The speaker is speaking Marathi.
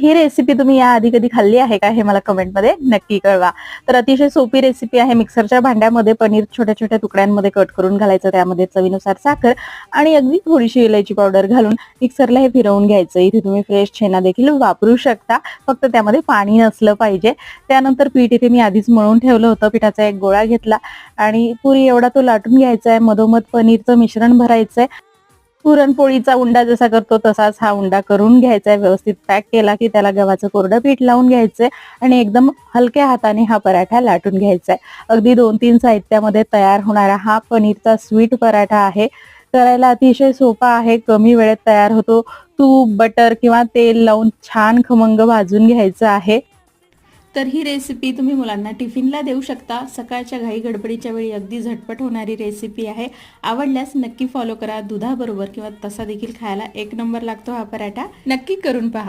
ही रेसिपी तुम्ही या आधी कधी खाल्ली आहे का हे मला कमेंटमध्ये नक्की कळवा. तर अतिशय सोपी रेसिपी आहे मिक्सरच्या भांड्यामध्ये पनीर छोट्या छोट्या तुकड्यांमध्ये कट करून घालायचं त्यामध्ये चवीनुसार साखर आणि अगदी थोडीशी इलायची पावडर घालून मिक्सरला हे फिरवून घ्यायचं. इथे तुम्ही फ्रेश छेना देखील वापरू शकता. फक्त त्यामध्ये पाणी नसलं पाहिजे. त्यानंतर पीठ इथे मी आधीच मळून ठेवलं होतं. पिठाचा एक गोळा घेतला आणि पुरी एवढा तो लाटून घ्यायचा आहे मधोमध पनीरचं मिश्रण भरायचं आहे पुरणपोळीचा उंडा जसा करतो तसाच हा उंडा करून घ्यायचा आहे व्यवस्थित पॅक केला की त्याला गव्हाचं कोरडं पीठ लावून घ्यायचंय आणि एकदम हलक्या हाताने हा पराठा लाटून घ्यायचा आहे अगदी दोन तीन साहित्यामध्ये तयार होणारा हा पनीरचा स्वीट पराठा आहे. करायला अतिशय सोपा आहे. कमी वेळेत तयार होतो. तूप बटर किंवा तेल लावून छान खमंग भाजून घ्यायचं आहे. तर ही रेसिपी तुम्ही मुलांना टिफिनला देऊ शकता. सकाळच्या घाई गडबडीच्या वेळी अगदी झटपट होणारी रेसिपी आहे. आवडल्यास नक्की फॉलो करा. दुधाबरोबर किंवा तसा देखील खायला एक नंबर लागतो हा पराठा. नक्की करून पहा.